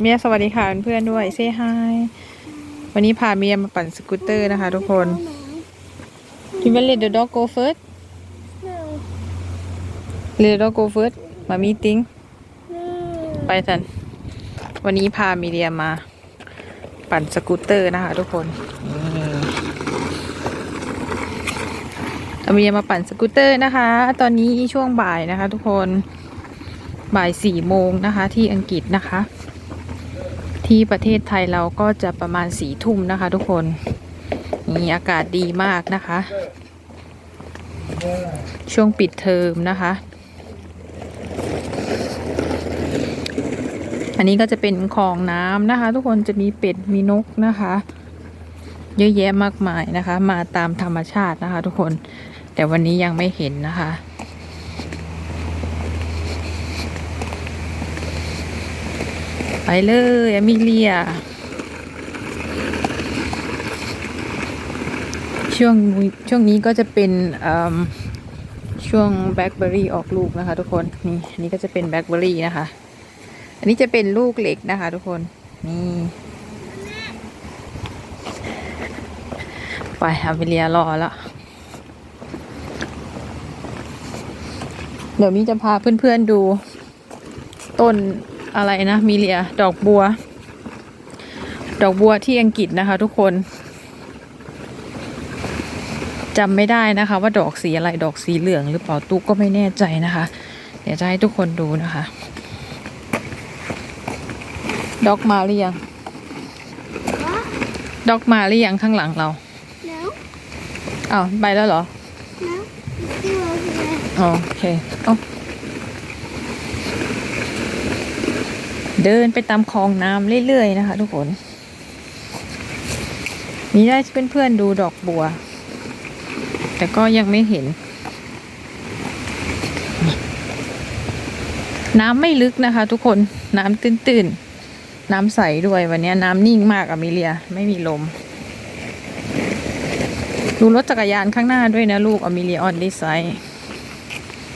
เมียสวัสดีค่ะเพื่อนๆด้วยเซฮายวันนี้พาเมียมาปั่นสกูตเตอร์นะคะทุกคน You will let the dog go first let the dog go first มามีติ้งไปทันวันนี้พามีเดียมา ปั่นสกูตเตอร์นะคะทุกคนนี่เอามีเดียมาปั่นสกูตเตอร์นะคะ ตอนนี้ช่วงบ่ายนะคะทุกคน บ่ายสี่โมงนะคะที่อังกฤษนะคะ ที่ประเทศไทยเราก็จะประมาณสี่ทุ่มนะคะทุกคนนี่อากาศดีมากนะคะ ช่วงปิดเทอมนะคะ อันนี้ก็จะเป็นคลองน้ำนะคะ ทุกคนจะมีเป็ดมีนกนะคะ เยอะแยะมากมายนะคะ มาตามธรรมชาตินะคะ ทุกคนแต่วันนี้ยังไม่เห็นนะคะ ไปเลยอมิเลีย ช่วงช่วงนี้ก็จะเป็นช่วงแบล็คเบอรี่ออกลูกนะคะ ทุกคนนี่อันนี้ก็จะเป็นแบล็คเบอรี่นะคะ อันนี้จะเป็นลูกเหล็กนะคะ ทุกคนนี่ไปอมิเลียรอแล้วเดี๋ยวมีจะพาเพื่อนๆดูต้น อะไรนะมิเลีย ดอกบัว ดอกบัวที่อังกฤษนะคะ ทุกคนจำไม่ได้นะคะ ว่าดอกสีอะไรดอกสีเหลืองหรือเปล่าตุ๊กก็ไม่แน่ใจนะคะ เดี๋ยวจะให้ทุกคนดูนะคะ ดอกมาหรือยังดอกมาหรือยังข้างหลังเรา No, อ้าวไปแล้วเหรอ no, it's still over there. อ๋อโเคเอาเดินไปตามคลองน้ำเรื่อยๆนะคะ ทุกคนนี่ได้เพื่อนๆดูดอกบัว แต่ก็ยังไม่เห็น น้ำไม่ลึกนะคะ ทุกคนน้ำตื้นๆ น้ำใสด้วยวันนี้น้ำนิ่งมากอะมิเลีย ไม่มีลม ดูรถจักรยานข้างหน้าด้วยนะลูกอมิเลียออนดีไซน์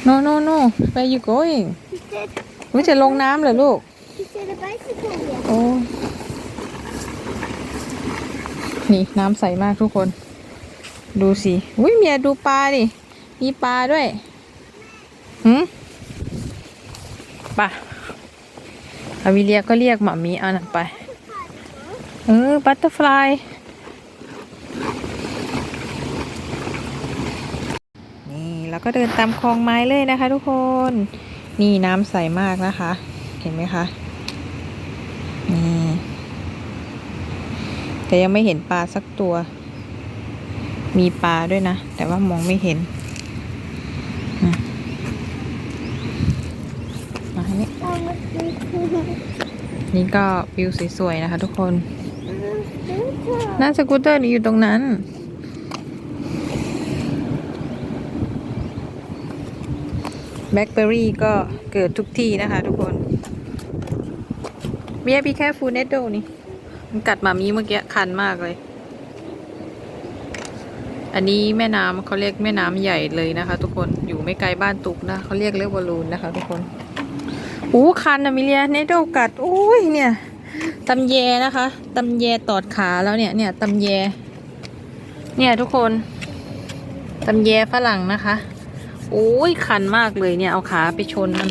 no no no where you going He said, วิจะลงน้ำเหรอลูก he said a bicycle here. โอ้นี่น้ำใสมากทุกคน ดูสิอุ้ยเมียดูปลาดิ มีปลาด้วยหืมปะอาวิเลียก็เรียกหมามีเอานั่นไป เออ บัตเตอร์ฟลายนี่แล้วก็เดินตามคลองไม้เลยนะคะทุกคน นี่น้ำใสมากนะคะ เห็นไหมคะ นี่ แต่ยังไม่เห็นปลาสักตัว มีปลาด้วยนะ แต่ว่ามองไม่เห็นมาให้นี่นี่ก็วิวสวยๆนะคะทุกคนน้าสกูตเตอร์นี่อยู่ตรงนั้นแบล็คเบอร์รี่ก็เกิดทุกที่นะคะทุกคน เมียพีแค่ฟูเนตโดนี่ มันกัดหมามีเมื่อกี้คันมากเลย อันนี้แม่น้ำเขาเรียกแม่น้ำใหญ่เลยนะคะ ทุกคนอยู่ไม่ไกลบ้านตุกนะเขาเรียกเรียกวอลูนนะคะ ทุกคนอู้คันอะมิเลียเนโดกัดโอ้ยเนี่ยตำแยนะคะตำแยตอดขาแล้วเนี่ยเนี่ยตำแย เนี่ยทุกคนตำแยฝรั่งนะคะโอ้ยคันมากเลยเนี่ยเอาขาไปชนมัน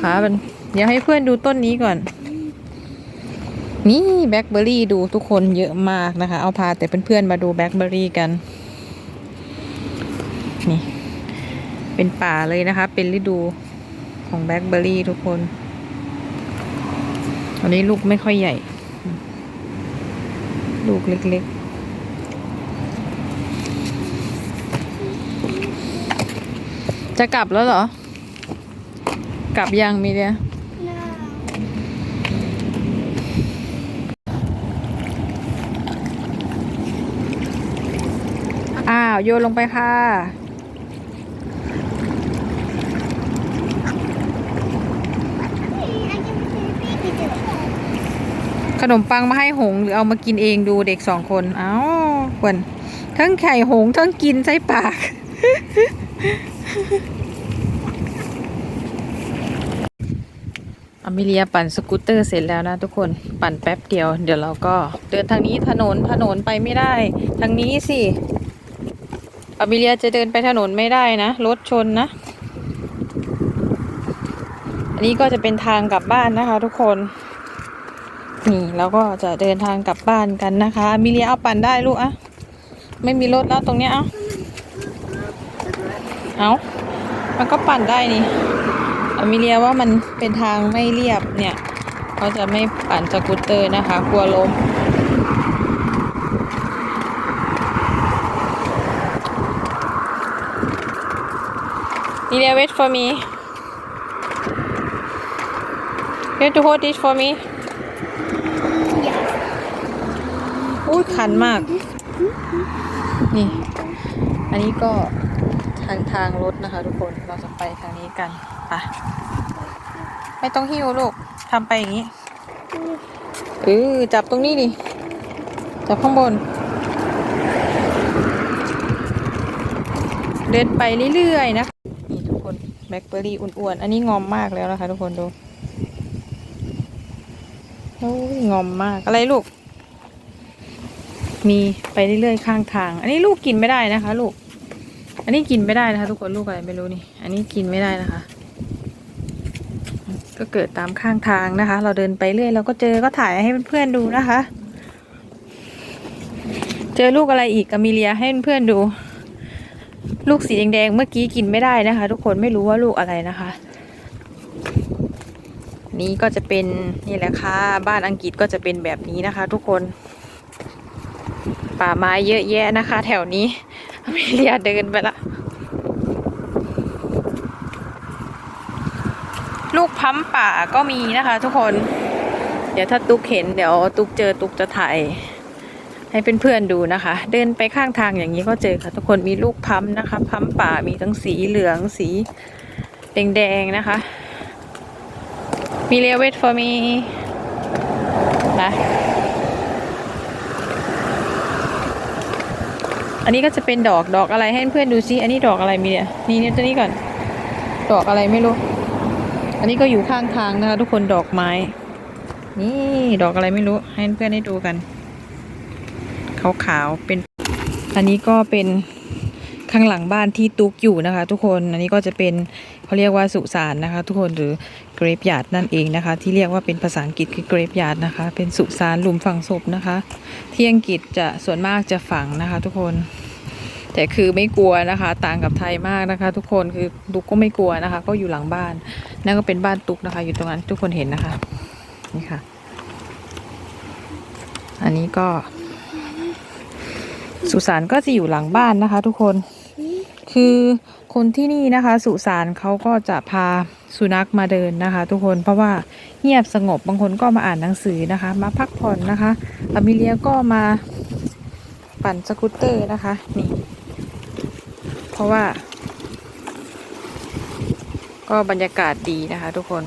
ขามันเดี๋ยวให้เพื่อนดูต้นนี้ก่อน นี่แบล็คเบอร์รี่ดูทุกคนเยอะมากนะคะ เอาพาแต่เพื่อนๆมาดูแบล็คเบอร์รี่กัน นี่ เป็นป่าเลยนะคะ เป็นฤดูของแบล็คเบอร์รี่ทุกคนอันนี้ลูกไม่ค่อยใหญ่ ลูกเล็กๆจะกลับแล้วเหรอ กลับยังมีเดีย no. อ้าวโยนลงไปค่ะขนมปังมาให้หงหรือเอามากินเองดูเด็กสองคน เอ้าควนทั้งไข่หงทั้งกินใส่ปาก อเอมิเลียปั่นสกูตเตอร์เสร็จแล้วนะทุกคน ปั่นแป๊บเดียว เดี๋ยวเราก็เดินทางนี้ถนนถนนไปไม่ได้ ทางนี้สิ อมิเลียจะเดินไปถนนไม่ได้นะรถชนนะ อันนี้ก็จะเป็นทางกลับบ้านนะคะ ทุกคนนี่แล้วก็จะเดินทางกลับบ้านกันนะคะอมิเลียเอาปั่นได้ลูกอะไม่มีรถแล้วตรงเนี้ยเอาเอามันก็ปั่นได้นี่อมิเลียว่ามันเป็นทางไม่เรียบเนี่ยเขาจะไม่ปั่นสกูตเตอร์นะคะ กลัวล้ม มิเลีย wait for me you have to hold it for me Yes. อุ้คันมาก นี่ อันนี้ก็ทางทางรถนะคะทุกคน เราจะไปทางนี้กันไปไม่ต้องหิ้วลูกทำไปอย่างนี้เออจับตรงนี้ดิ จับข้างบน เดินไปเรื่อยๆนะคน แบล็คเบอรี่อ้วนๆ อันนี้งอมมากแล้วนะคะ ทุกคนดูโอ้ยงอมมากอะไรลูก มีไปเรื่อยๆข้างทาง อันนี้ลูกกินไม่ได้นะคะ ลูก อันนี้กินไม่ได้นะคะ ทุกคนลูกอะไรไม่รู้นี่ อันนี้กินไม่ได้นะคะ ก็เกิดตามข้างทางนะคะ เราเดินไปเรื่อยเราก็เจอก็ถ่ายให้เพื่อนๆดูนะคะ เจอลูกอะไรอีกอมิเลียให้เพื่อนๆดู ลูกสีแดงๆเมื่อกี้กินไม่ได้นะคะ ทุกคนไม่รู้ว่าลูกอะไรนะคะ นี่ก็จะเป็นนี่แหละค่ะ บ้านอังกฤษก็จะเป็นแบบนี้นะคะ ทุกคน ป่าไม้เยอะแยะนะคะ แถวนี้อเมเลียเดินไปละลูกพัมป่าก็มีนะคะ ทุกคน เดี๋ยวถ้าตุกเห็นเดี๋ยวตุกเจอตุกจะถ่าย ให้เพื่อนๆดูนะคะ เดินไปข้างทางอย่างนี้ก็เจอค่ะทุกคนมีลูกพัมนะคะพัมป่ามีทั้งสีเหลืองสีแดงๆนะคะ มีเรียเวท for me นะอันนี้ก็จะเป็นดอกดอกอะไรให้เพื่อนดูซิอันนี้ดอกอะไรมีเนี่ยนี่เนี่ยตัวนี้ก่อน ดอกอะไรไม่รู้ อันนี้ก็อยู่ข้างทางนะคะ ทุกคนดอกไม้ นี่ดอกอะไรไม่รู้ ให้เพื่อนได้ดูกัน ขาวๆเป็นอันนี้ก็เป็นข้างหลังบ้านที่ตุกอยู่นะคะ ทุกคนอันนี้ก็จะเป็นเขาเรียกว่าสุสานนะคะ ทุกคนหรือ grave yard นั่นเองนะคะ ที่เรียกว่าเป็นภาษาอังกฤษคือ grave yard นะคะ เป็นสุสานหลุมฝังศพนะคะ ที่อังกฤษจะส่วนมากจะฝังนะคะ ทุกคน แต่คือไม่กลัวนะคะ ต่างกับไทยมากนะคะ ทุกคนคือตุกก็ไม่กลัวนะคะ ก็อยู่หลังบ้านนั่นก็เป็นบ้านตุกนะคะ อยู่ตรงนั้นทุกคนเห็นนะคะนี่ค่ะ อันนี้ก็ สุสานก็จะอยู่หลังบ้านนะคะ ทุกคน คือคนที่นี่นะคะ สุสานเขาก็จะพาสุนัขมาเดินนะคะ ทุกคนเพราะว่าเงียบสงบบางคนก็มาอ่านหนังสือนะคะ มาพักผ่อนนะคะอามิเลียก็มาปั่นสกูตเตอร์นะคะนี่เพราะว่า ก็บรรยากาศดีนะคะ ทุกคน